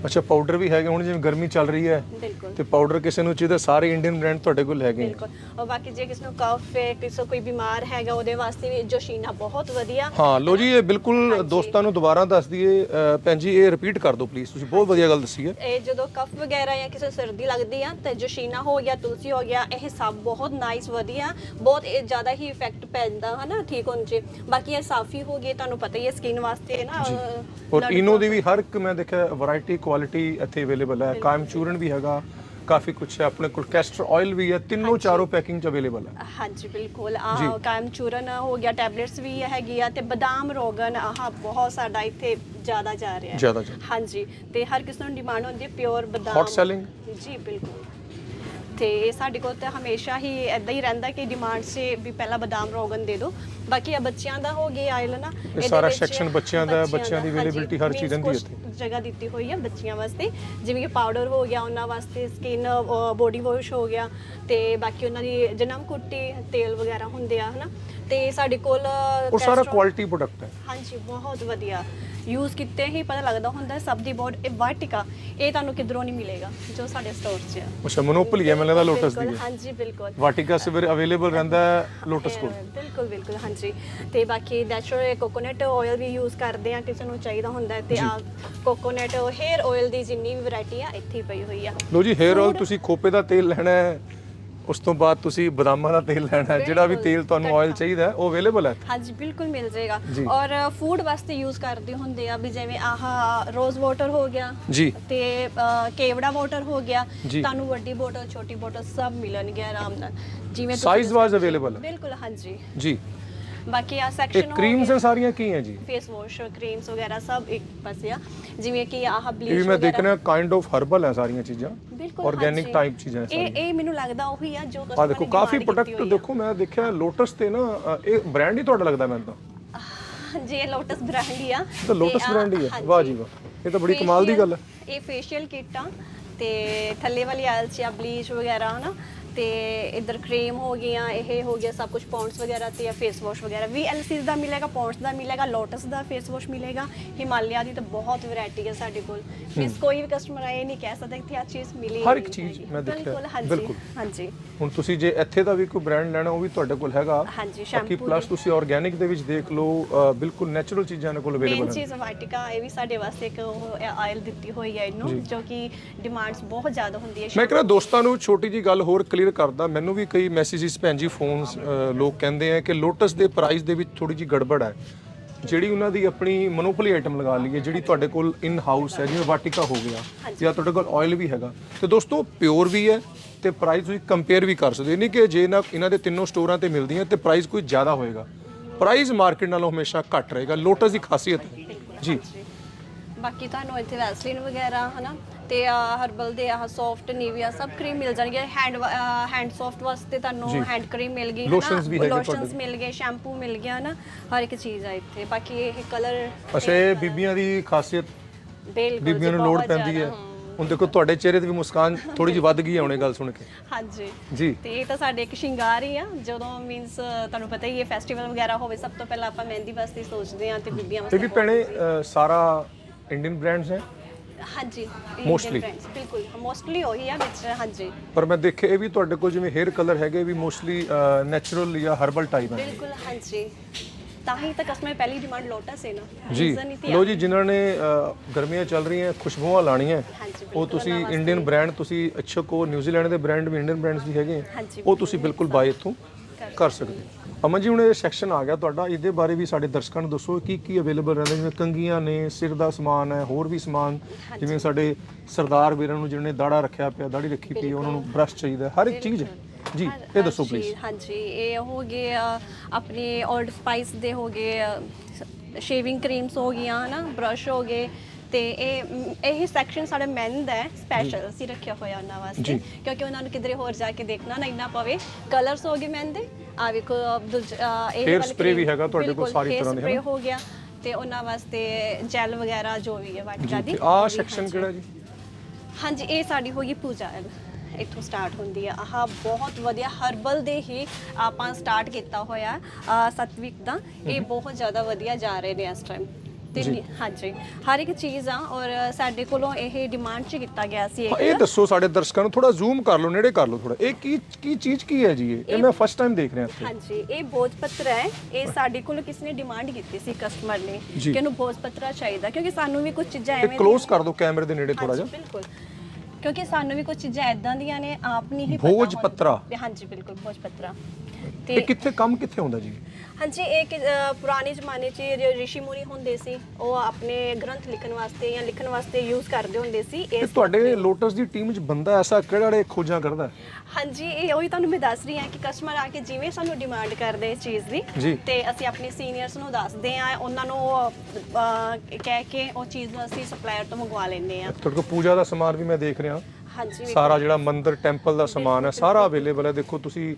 ਅੱਛਾ ਪਾਊਡਰ ਵੀ ਹੈਗੇ ਹੁਣ ਜਿਵੇਂ ਗਰਮੀ ਚੱਲ ਰਹੀ ਹੈ ਬਿਲਕੁਲ। ਤੇ ਪਾਊਡਰ ਕਿਸੇ ਨੂੰ ਚਾਹੀਦਾ ਸਾਰੇ ਇੰਡੀਅਨ ਬ੍ਰਾਂਡ ਤੁਹਾਡੇ ਕੋਲ ਹੈਗੇ। ਬਿਲਕੁਲ। ਔਰ ਬਾਕੀ ਜੇ ਕਿਸੇ ਨੂੰ ਕਫ ਹੈ ਕਿਸੇ ਕੋਈ ਬਿਮਾਰ ਹੈਗਾ ਉਹਦੇ ਵਾਸਤੇ ਵੀ ਜੋਸ਼ੀਨਾ ਬਹੁਤ ਵਧੀਆ। ਹਾਂ ਲੋ ਜੀ ਇਹ ਬਿਲਕੁਲ। ਦੋਸਤਾਂ ਨੂੰ ਦੁਬਾਰਾ ਦੱਸ ਦਈਏ ਅ, ਭੈਣ ਜੀ ਇਹ ਰਿਪੀਟ ਕਰ ਦਿਓ ਪਲੀਜ਼ ਤੁਸੀਂ ਬਹੁਤ ਵਧੀਆ ਗੱਲ ਦੱਸੀ ਹੈ। ਇਹ ਜਦੋਂ ਕਫ ਵਗੈਰਾ ਜਾਂ ਕਿਸੇ ਸਰਦੀ ਲੱਗਦੀ ਆ ਤੇ ਜੋਸ਼ੀਨਾ ਹੋ ਗਿਆ ਤੁਲਸੀ ਹੋ ਗਿਆ ਇਹ ਸਭ ਬਹੁਤ ਨਾਈਸ ਵਧੀਆ ਬਹੁਤ ਇਹ ਜ਼ਿਆਦਾ ਹੀ ਇਫੈਕਟ ਪੈਂਦਾ ਹਨਾ ਠੀਕ ਹੋਣ ਚ। ਬਾਕੀ ਇਹ ਸਾਫੀ ਹੋ ਗਈ ਤੁਹਾਨੂੰ ਪਤਾ ਹੀ ਹੈ ਸਕਿਨ ਵਾਸਤੇ ਨਾ ਅਹ, ਔਰ ਇਨੋ ਦੀ ਵੀ ਹਰ ਇੱਕ ਮੈਂ ਦੇਖਿਆ ਵੈਰਾਈਟੀ ਕੁਆਲਿਟੀ ਇੱਥੇ ਅਵੇਲੇਬਲ ਹੈ। ਕਾਇਮ ਚੂਰਨ ਵੀ ਹੈਗਾ ਕਾਫੀ ਕੁਝ ਹੈ। ਆਪਣੇ ਕੋਲ ਕੈਸਟਰ ਆਇਲ ਵੀ ਹੈ। ਤਿੰਨੋਂ ਚਾਰੋਂ ਪੈਕਿੰਗ ਚ ਅਵੇਲੇਬਲ ਹੈ। ਹਾਂਜੀ ਬਿਲਕੁਲ। ਜੀ। ਆਹ ਕਾਇਮ ਚੂਰਨ ਹੋ ਗਿਆ ਟੈਬਲੇਟਸ ਵੀ ਹੈਗੀ ਆ ਤੇ ਬਦਾਮ ਰੋਗਨ ਆਹ ਬਹੁਤ ਸਾਡਾ ਇੱਥੇ ਜ਼ਿਆਦਾ ਜਾ ਰਿਹਾ ਹੈ। ਜ਼ਿਆਦਾ ਜ਼ਿਆਦਾ ਹਾਂਜੀ ਤੇ ਹਰ ਕਿਸੇ ਨੂੰ ਡਿਮਾਂਡ ਹੁੰਦੀ ਹੈ ਪਿਓਰ ਬਦਾਮ। Hot selling? ਜੀ ਬਿਲਕੁਲ। ਤੇ ਇਹ ਸਾਡੇ ਕੋਲ ਤਾਂ ਹਮੇਸ਼ਾ ਹੀ ਐਦਾਂ ਹੀ ਰਹਿੰਦਾ ਕਿ ਡਿਮਾਂਡ 'ਚ ਵੀ ਪਹਿਲਾਂ ਬਦਾਮ ਰੋਗਨ ਦੇ ਦਿਓ। ਬਾਕੀ ਆ ਬੱਚਿਆਂ ਦਾ ਹੋ ਗਿਆ ਆਇਲ ਨਾ ਇਹਦੇ ਸਾਰਾ section ਬੱਚਿਆਂ ਦਾ ਬੱਚਿਆਂ ਦੀ availability ਹਰ ਚੀਜ਼ ਰਹਿੰਦੀ ਹੈ ਇੱਥੇ। ਜਗ੍ਹਾ ਦਿੱਤੀ ਹੋਈ ਹੈ ਬੱਚਿਆਂ ਵਾਸਤੇ ਜਿਵੇਂ ਕਿ ਪਾਊਡਰ ਹੋ ਗਿਆ ਉਹਨਾਂ ਵਾਸਤੇ ਸਕਿਨ ਬੋਡੀ ਵਾਸ਼ ਹੋ ਗਿਆ ਤੇ ਬਾਕੀ ਉਹਨਾਂ ਦੀ ਜਨਮ ਕੁੱਟੀ ਤੇਲ ਵਗੈਰਾ ਹੁੰਦੇ ਆ ਹਨਾ। ਤੇ ਸਾਡੇ ਕੋਲ ਉਹ ਸਾਰਾ ਕੁਆਲਿਟੀ ਪ੍ਰੋਡਕਟ ਹੈ। ਹਾਂਜੀ ਬਹੁਤ ਵਧੀਆ। ਯੂਜ਼ ਕੀਤੇ ਹੀ ਪਤਾ ਲੱਗਦਾ ਹੁੰਦਾ ਹੈ ਸਭ ਦੀ ਬਹੁਤ ਇਹ ਵਾਟਿਕਾ ਇਹ ਤੁਹਾਨੂੰ ਕਿਧਰੋਂ ਨਹੀਂ ਮਿਲੇਗਾ ਜੋ ਸਾਡੇ ਸਟੋਰ 'ਚ ਹੈ। ਅੱਛਾ ਮੋਨੋਪੋਲੀ ਹੈ ਮੈਨੂੰ ਲੱਗਦਾ ਲੋਟਸ ਦੀ ਹਾਂਜੀ ਬਿਲਕੁਲ। ਵਾਟਿਕਾ ਸਵੇਰ ਅਵੇਲੇਬਲ ਰਹਿੰਦਾ ਹੈ ਲੋਟਸ ਕੋਲ। ਬਿਲਕੁਲ ਬਿਲਕੁਲ ਹਾਂਜੀ। ਤੇ ਬਾਕੀ ਨੈਚੁਰਲ ਕੋਕੋਨਟ ਆਇਲ ਵੀ ਯੂਜ਼ ਕਰਦੇ ਆ ਕਿਸੇ ਨੂੰ ਚਾਹੀਦਾ ਹੁੰਦਾ ਤੇ ਆ ਕੋਕੋਨਟ ਹੇਅਰ ਆਇਲ ਦੀ ਜਿੰਨੀ ਵੀ ਵੈਰਾਈਟੀ ਆ ਇੱਥੇ ਪਈ ਹੋਈ ਆ। ਲੋ ਜੀ ਹੇਅਰ ਆਇਲ ਤੁਸੀਂ ਖੋਪੇ ਦਾ ਤੇਲ ਲੈਣਾ ਹੈ ਉਸ ਤੋਂ ਬਾਅਦ ਤੁਸੀਂ ਬਦਾਮਾਂ ਦਾ ਤੇਲ ਲੈਣਾ ਹੈ ਜਿਹੜਾ ਵੀ ਤੇਲ ਤੁਹਾਨੂੰ ਆਇਲ ਚਾਹੀਦਾ ਹੈ ਉਹ ਅਵੇਲੇਬਲ ਹੈ? ਹਾਂਜੀ ਬਿਲਕੁਲ ਮਿਲ ਜਾਏਗਾ। ਔਰ ਫੂਡ ਵਾਸਤੇ ਯੂਜ਼ ਕਰਦੇ ਹੁੰਦੇ ਆ ਵੀ ਜਿਵੇਂ ਆਹ ਰੋਜ਼ ਵਾਟਰ ਹੋ ਗਿਆ ਜੀ। ਤੇ ਕੇਵੜਾ ਵਾਟਰ ਹੋ ਗਿਆ। ਤੁਹਾਨੂੰ ਵੱਡੀ ਬੋਟਲ ਛੋਟੀ ਬੋਟਲ ਸਭ ਮਿਲਣਗੇ ਆਰਾਮ ਨਾਲ। ਜਿਵੇਂ ਸਾਈਜ਼ ਵਾਈਜ਼। ਅਵੇਲੇਬਲ ਹੈ? ਬਿਲਕੁਲ ਹਾਂਜੀ। ਜੀ। ਬਾਕੀ ਆ ਇਹ ਸੈਕਸ਼ਨ ਕਰੀਮਸ ਸਾਰੀਆਂ ਕੀ ਹੈ ਜੀ? ਫੇਸ ਵਾਸ਼ ਕਰੀਮਸ ਵਗੈਰਾ ਸਭ ਇੱਕ ਪਾਸੇ ਆ। ਜਿਵੇਂ ਕਿ ਆਹ ਇਹ ਬਲੀਚ ਵੀ ਮੈਂ ਦੇਖ ਰਿਹਾ ਕਾਈਂਡ ਆਫ ਹਰਬਲ ਹੈ ਸਾਰੀਆਂ ਚੀਜ਼ਾਂ। ਬਿਲਕੁਲ ਆਰਗੈਨਿਕ। ਟਾਈਪ ਚੀਜ਼ਾਂ ਇਹ ਇਹ ਮੈਨੂੰ ਲੱਗਦਾ ਉਹੀ ਆ ਜੋ ਆ ਦੇਖੋ ਕਾਫੀ ਪ੍ਰੋਡਕਟ ਆ। ਦੇਖੋ ਮੈਂ ਦੇਖਿਆ ਲੋਟਸ ਤੇ ਨਾ ਇਹ ਬ੍ਰਾਂਡ ਹੀ ਤੁਹਾਡਾ ਲੱਗਦਾ ਮੈਨੂੰ ਤਾਂ ਹਾਂਜੀ ਇਹ ਲੋਟਸ ਬ੍ਰਾਂਡ ਹੀ ਆ ਤਾਂ ਲੋਟਸ ਬ੍ਰਾਂਡ ਹੀ ਹਾਂਜੀ। ਵਾਹ ਜੀ ਵਾਹ ਇਹ ਤਾਂ ਬੜੀ ਕਮਾਲ ਦੀ ਗੱਲ ਹੈ ਇਹ ਫੇਸ਼ੀਅਲ ਕਿੱਟ ਆ ਤੇ ਥੱਲੇ ਵਾਲੀ ਆਇਲ ਚ ਆ ਬਲੀਚ ਵਗੈਰਾ ਹਨਾ ਤੇ ਇਧਰ ਕਰੀਮ ਹੋ ਗਈਆਂ ਇਹ ਹੋ ਗਿਆ ਸਭ ਕੁਝ ਪੌਂਡਸ ਵਗੈਰਾ ਤੇ ਫੇਸ ਵਾਸ਼ ਵਗੈਰਾ। VLC ਦਾ ਮਿਲੇਗਾ ਪੌਂਡਸ ਦਾ ਮਿਲੇਗਾ ਲੋਟਸ ਦਾ ਫੇਸ ਵਾਸ਼ ਮਿਲੇਗਾ ਹਿਮਾਲਿਆ ਦੀ ਤਾਂ ਬਹੁਤ ਵੈਰਾਈਟੀ ਹੈ ਸਾਡੇ ਕੋਲ। ਮੀਨਸ ਕੋਈ ਵੀ ਕਸਟਮਰ ਆਏ ਨਹੀਂ ਕਹਿ ਸਕਦਾ ਕਿ ਆ ਚੀਜ਼ ਮਿਲੀ ਹਰ ਇੱਕ ਚੀਜ਼। ਮੈਂ ਦੇਖਿਆ। ਬਿਲਕੁਲ ਹਾਂਜੀ ਹੁਣ ਤੁਸੀਂ ਜੇ ਇੱਥੇ ਦਾ ਵੀ ਕੋਈ ਬ੍ਰਾਂਡ ਲੈਣਾ ਉਹ ਵੀ ਤੁਹਾਡੇ ਕੋਲ ਹੈਗਾ। ਹਾਂਜੀ ਸ਼ੈਂਪੂ ਪਲੱਸ ਤੁਸੀਂ ਆਰਗੈਨਿਕ ਦੇ ਵਿੱਚ ਦੇਖ ਲਓ ਬਿਲਕੁਲ ਨੈਚੁਰਲ ਚੀਜ਼ਾਂ ਇਹਨਾਂ ਕੋਲ ਮੇਨ ਅਵੇਲੇਬਲ ਹਨ। ਚੀਜ਼ ਵਾਟਿਕਾ ਇਹ ਵੀ ਸਾਡੇ ਵਾਸਤੇ ਇੱਕ ਆਇਲ ਦਿੱਤੀ ਹੋਈ ਹੈ ਇਹਨੂੰ ਜੋ। ਕਿ ਡਿਮਾਂਡਸ ਬਹੁਤ ਜ਼ਿਆਦਾ ਹੁੰਦੀ ਹੈ ਮੈਂ ਕਹਿੰਦਾ ਦੋਸਤਾਂ ਨੂੰ ਛੋਟੀ ਜੀ ਗੱਲ ਹੋਰ ਕਲੀਅਰ ਕਰਦਾ ਮੈਨੂੰ ਵੀ ਕਈ ਮੈਸੇजेस ਭੈਣ ਜੀ ਫੋਨਸ ਲੋਕ ਕਹਿੰਦੇ ਆ ਕਿ ਲੋਟਸ ਦੇ ਪ੍ਰਾਈਸ ਦੇ ਵਿੱਚ ਥੋੜੀ ਜੀ ਗੜਬੜ ਹੈ। ਜਿਹੜੀ ਉਹਨਾਂ ਦੀ ਆਪਣੀ ਮੋਨੋਪੋਲੀ ਆਈਟਮ ਲਗਾ ਲਈਏ ਜਿਹੜੀ ਤੁਹਾਡੇ ਕੋਲ ਇਨ ਹਾਊਸ ਹੈ ਜਿਵੇਂ ਵਾਟਿਕਾ ਹੋ ਗਿਆ ਜਾਂ ਤੁਹਾਡੇ ਕੋਲ ਆਇਲ ਵੀ ਹੈਗਾ। ਤੇ ਦੋਸਤੋ ਪਿਓਰ ਵੀ ਹੈ ਤੇ ਪ੍ਰਾਈਸ ਤੁਸੀਂ ਕੰਪੇਅਰ ਵੀ ਕਰ ਸਕਦੇ ਨਹੀਂ ਕਿ ਜੇ ਨਾ ਇਹਨਾਂ ਦੇ ਤਿੰਨੋਂ ਸਟੋਰਾਂ ਤੇ ਮਿਲਦੀਆਂ ਤੇ ਪ੍ਰਾਈਸ ਕੋਈ ਜ਼ਿਆਦਾ ਹੋਏਗਾ। ਪ੍ਰਾਈਸ ਮਾਰਕੀਟ ਨਾਲੋਂ ਹਮੇਸ਼ਾ ਘੱਟ ਰਹੇਗਾ। ਲੋਟਸ ਦੀ ਖਾਸੀਅਤ ਹੈ। ਜੀ। ਬਾਕੀ ਤੁਹਾਨੂੰ ਇੱਥੇ ਵੈਸਲੀਨ ਵਗੈਰਾ ਹਨਾ ਤੇ ਹਰਬਲ ਦੇ ਆਹ ਸੌਫਟ ਨੀਵੀਆ ਸਭ ਕਰੀਮ ਮਿਲ ਜਾਣਗੇ। ਹੈਂਡ ਹੈਂਡ ਸੌਫਟ ਵਾਸਤੇ ਤੁਹਾਨੂੰ। ਹੈਂਡ ਕਰੀਮ ਮਿਲ ਗਈ Lotions ਵੀ ਹੈਗੇ ਲੋਸ਼ਨਸ। ਮਿਲ ਗਏ ਸ਼ੈਂਪੂ ਮਿਲ ਗਿਆ ਨਾ ਹਰ ਇੱਕ ਚੀਜ਼ ਆ ਇੱਥੇ। ਬਾਕੀ ਇਹ ਕਲਰ ਅੱਛਾ ਇਹ ਬੀਬੀਆਂ ਦੀ ਖਾਸੀਅਤ ਬੀਬੀਆਂ ਨੂੰ ਲੋੜ ਪੈਂਦੀ ਹੈ। ਹੁਣ ਦੇਖੋ ਤੁਹਾਡੇ ਚਿਹਰੇ ਤੇ ਵੀ ਮੁਸਕਾਨ ਥੋੜੀ ਜਿਹੀ ਵੱਧ ਗਈ ਹੈ ਹੁਣੇ ਗੱਲ ਸੁਣ ਕੇ। ਹਾਂਜੀ। ਜੀ। ਤੇ ਇਹ ਤਾਂ ਸਾਡੇ ਇੱਕ ਸ਼ਿੰਗਾਰ ਹੀ ਆ ਜਦੋਂ ਮੀਨਸ ਤੁਹਾਨੂੰ ਪਤਾ ਹੀ ਹੈ ਫੈਸਟੀਵਲ ਵਗੈਰਾ ਹੋਵੇ ਸਭ ਤੋਂ ਪਹਿਲਾਂ ਆਪਾਂ ਮਹਿੰਦੀ ਵਾਸਤੇ ਸੋਚਦੇ ਆ ਤੇ ਬੀਬੀਆਂ ਵਾਸਤੇ ਵੀ ਭੈਣੇ ਸਾਰਾ ਇੰਡੀਅਨ ਬ੍ਰਾਂਡਸ ਹੈ ਹਾਂਜੀ Mostly? ਬਿਲਕੁਲ ਮੋਸਟਲੀ ਉਹੀ ਆ ਵਿੱਚ ਹਾਂਜੀ। ਪਰ ਮੈਂ ਦੇਖਿਆ ਇਹ ਵੀ ਤੁਹਾਡੇ ਕੋਲ ਜਿਵੇਂ ਹੇਅਰ ਕਲਰ ਹੈਗੇ ਵੀ ਮੋਸਟਲੀ ਨੈਚੁਰਲ ਜਾਂ ਹਰਬਲ ਟਾਈਪ ਹੈ ਬਿਲਕੁਲ ਹਾਂਜੀ। ਤਾਂ ਹੀ ਤਾਂ ਕਸਟਮਰ ਪਹਿਲੀ ਡਿਮਾਂਡ ਲੋਟਸ ਹੈ ਨਾ। ਜੀ। Reason ਹੀ ਤੇ ਲੋ ਜੀ ਜਿਨ੍ਹਾਂ ਨੇ ਅ, ਗਰਮੀਆਂ ਚੱਲ ਰਹੀਆਂ ਖੁਸ਼ਬੂਆਂ ਲਾਣੀਆਂ ਹਾਂਜੀ ਉਹ ਤੁਸੀਂ ਇੰਡੀਅਨ ਬ੍ਰਾਂਡ ਤੁਸੀਂ ਅੱਛਾ ਕੋ ਨਿਊਜ਼ੀਲੈਂਡ ਦੇ ਬ੍ਰਾਂਡ ਵੀ ਇੰਡੀਅਨ ਬ੍ਰਾਂਡਸ ਵੀ ਹੈਗੇ। ਆ। ਹਾਂਜੀ ਉਹ ਤੁਸੀਂ ਬਿਲਕੁਲ ਬਾਈ ਇੱਥੋਂ ਕਰ ਸਕਦੇ ਹੋ। ਅਮਨ ਜੀ ਹੁਣ ਇਹ ਸੈਕਸ਼ਨ ਆ ਗਿਆ ਤੁਹਾਡਾ। ਇਹਦੇ ਬਾਰੇ ਵੀ ਸਾਡੇ ਦਰਸ਼ਕਾਂ ਨੂੰ ਦੱਸੋ ਕੀ ਕੀ ਅਵੇਲੇਬਲ ਰਹਿੰਦਾ ਜਿਵੇਂ ਕੰਗੀਆਂ ਨੇ ਸਿਰ ਦਾ ਸਮਾਨ ਹੈ ਹੋਰ ਵੀ ਸਮਾਨ ਜਿਵੇਂ ਸਾਡੇ ਸਰਦਾਰ ਵੀਰਾਂ ਨੂੰ ਜਿਹਨੇ ਦਾੜਾ ਰੱਖਿਆ ਪਿਆ ਦਾੜੀ ਰੱਖੀ ਪਈ ਉਹਨਾਂ ਨੂੰ ਬ੍ਰਸ਼ ਚਾਹੀਦਾ ਹਰ ਇੱਕ ਚੀਜ਼ ਹੈ। ਜੀ ਇਹ ਦੱਸੋ ਪਲੀਜ਼ ਹਾਂਜੀ। ਇਹ ਹੋ ਗਏ ਆਪਣੇ 올ਡ ਸਪਾਈਸ ਦੇ ਹੋ ਗਏ ਸ਼ੇਵਿੰਗ ਕਰੀਮਸ ਹੋ ਗਈਆਂ ਹਨਾ ਬ੍ਰਸ਼ ਹੋ ਗਏ। ਤੇ ਇਹ ਇਹ ਸੈਕਸ਼ਨ ਸਾਡੇ ਮੈਨ ਦਾ ਸਪੈਸ਼ਲ ਅਸੀਂ ਰੱਖਿਆ ਹੋਇਆ ਉਹਨਾਂ ਵਾਸਤੇ। ਕਿਉਂਕਿ ਉਹਨਾਂ ਨੂੰ ਕਿਧਰੇ ਹੋਰ ਜਾ ਕੇ ਦੇਖਣਾ ਨਾ ਇੰਨਾ ਪਵੇ। ਕਲਰਸ ਹੋ ਗਏ ਮੈਨ ਦੇ। ਆ ਵੇਖੋ ਇਹ spray ਵੀ ਹੈਗਾ ਤੁਹਾਡੇ ਕੋਲ ਸਾਰੀ ਤਰ੍ਹਾਂ ਦੇ, ਹਨਾ? ਹੋ ਗਿਆ ਤੇ ਉਹਨਾਂ ਵਾਸਤੇ ਜੈਲ ਵਗੈਰਾ ਜੋ ਵੀ ਹੈ ਵਾਟਕਾ ਦੀ ਵੀ, ਸੈਕਸ਼ਨ। ਕਿਹੜਾ ਜੀ? ਹਾਂਜੀ ਇਹ ਸਾਡੀ ਹੋਈ ਪੂਜਾ ਹੈ ਇੱਥੋਂ ਸਟਾਰਟ ਹੁੰਦੀ ਆ। ਆਹ ਬਹੁਤ ਵਧੀਆ ਹਰਬਲ ਦੇ ਹੀ ਆਪਾਂ ਸਟਾਰਟ ਕੀਤਾ ਹੋਇਆ ਆ ਸਤਵਿਕ ਦਾ। ਇਹ ਬਹੁਤ ਜ਼ਿਆਦਾ ਵਧੀਆ ਜਾ ਰਹੇ ਨੇ ਇਸ ਟਾਈਮ ਤੇ ਹਾਂਜੀ ਹਰ ਇੱਕ ਚੀਜ਼ ਆ ਔਰ ਸਾਡੇ ਕੋਲੋਂ ਇਹ ਡਿਮਾਂਡ ਚ ਕੀਤਾ ਗਿਆ ਸੀ ਹਾਂ, ਇਹ। ਇੱਕ ਦੱਸੋ ਸਾਡੇ ਦਰਸ਼ਕਾਂ ਨੂੰ ਥੋੜਾ ਜ਼ੂਮ ਕਰ ਲਓ ਨੇੜੇ ਕਰ ਲਓ ਥੋੜਾ ਇਹ ਕੀ ਕੀ ਚੀਜ਼ ਕੀ ਹੈ ਜੀ ਇਹ? ਇਹ ਮੈਂ ਫਸਟ ਟਾਈਮ ਦੇਖ ਰਿਹਾ ਇੱਥੇ। ਹਾਂਜੀ ਇਹ ਭੋਜ ਪੱਤਰ ਹੈ। ਇਹ ਸਾਡੇ ਕੋਲੋਂ ਕਿਸ ਨੇ ਡਿਮਾਂਡ ਕੀਤੀ ਸੀ ਕਸਟਮਰ ਨੇ ਜੀ। ਕਿ ਇਹਨੂੰ ਭੋਜ ਪੱਤਰਾ ਚਾਹੀਦਾ ਕਿਉਂਕਿ ਸਾਨੂੰ ਵੀ ਕੁਝ ਚੀਜ਼ਾਂ ਇਹ ਐਵੇਂ ਦੀਆਂ- ক্লোਜ਼ ਕਰ ਦਿਓ ਕੈਮਰੇ ਦੇ ਨੇੜੇ ਥੋੜਾ ਹਾਂਜੀ, ਜਿਹਾ। ਬਿਲਕੁਲ। ਕਿਉਂਕਿ ਸਾਨੂੰ ਵੀ ਕੁਝ ਚੀਜ਼ਾਂ ਐਦਾਂ ਦੀਆਂ ਨੇ ਆਪ ਨਹੀਂ ਹੀ ਪਤਾ ਭੋਜ ਹੁੰਦੀਆਂ। ਪੱਤਰਾ। ਹਾਂਜੀ ਬਿਲਕੁਲ ਭੋਜ ਪੱਤਰਾ ਇਹ ਤੇ ਕਿੱਥੇ ਕੰਮ ਕਿੱਥੇ ਹੁੰਦਾ ਜੀ ਹਾਂਜੀ ਇਹ ਕਿ- ਅ, ਪੁਰਾਣੇ ਜ਼ਮਾਨੇ 'ਚ ਜਿਹੜੇ ਰਿਸ਼ੀ ਮੁਨੀ ਹੁੰਦੇ ਸੀ ਉਹ ਆਪਣੇ ਗ੍ਰੰਥ ਲਿਖਣ ਵਾਸਤੇ ਜਾਂ ਲਿਖਣ ਵਾਸਤੇ ਯੂਜ਼ ਕਰਦੇ ਹੁੰਦੇ ਸੀ ਇਸ ਤੁਹਾਡੇ ਲੋਟਸ ਦੀ ਟੀਮ 'ਚ ਬੰਦਾ ਐਸਾ ਕਿਹੜਾ ਜਿਹੜੇ ਖੋਜਾਂ ਕਰਦਾ ਹੈ? ਹਾਂਜੀ ਇਹ ਉਹੀ ਤੁਹਾਨੂੰ ਮੈਂ ਦੱਸ ਰਹੀ ਹਾਂ ਕਿ ਕਸਟਮਰ ਆ ਕੇ ਜਿਵੇਂ ਸਾਨੂੰ ਡਿਮਾਂਡ ਕਰਦੇ ਇਸ ਚੀਜ਼ ਦੀ ਜੀ। ਤੇ ਅਸੀਂ ਆਪਣੇ ਸੀਨੀਅਰਸ ਨੂੰ ਦੱਸਦੇ ਆ ਉਹਨਾਂ ਨੂੰ ਅ, ਕਹਿ ਕੇ ਉਹ ਚੀਜ਼ ਨੂੰ ਅਸੀਂ ਸਪਲਾਇਰ ਤੋਂ ਮੰਗਵਾ ਲੈਂਦੇ ਆ ਤੁਹਾਡੇ ਕੋਲ ਪੂਜਾ ਦਾ ਸਮਾਨ ਵੀ ਮੈਂ ਦੇਖ ਰਿਹਾ ਹਾਂਜੀ। ਸਾਰਾ ਜਿਹੜਾ ਮੰਦਿਰ ਟੈਂਪਲ ਦਾ ਸਮਾਨ ਹੈ ਸਾਰਾ ਅਵੇਲੇਬਲ ਹੈ ਦੇਖੋ ਤੁਸੀਂ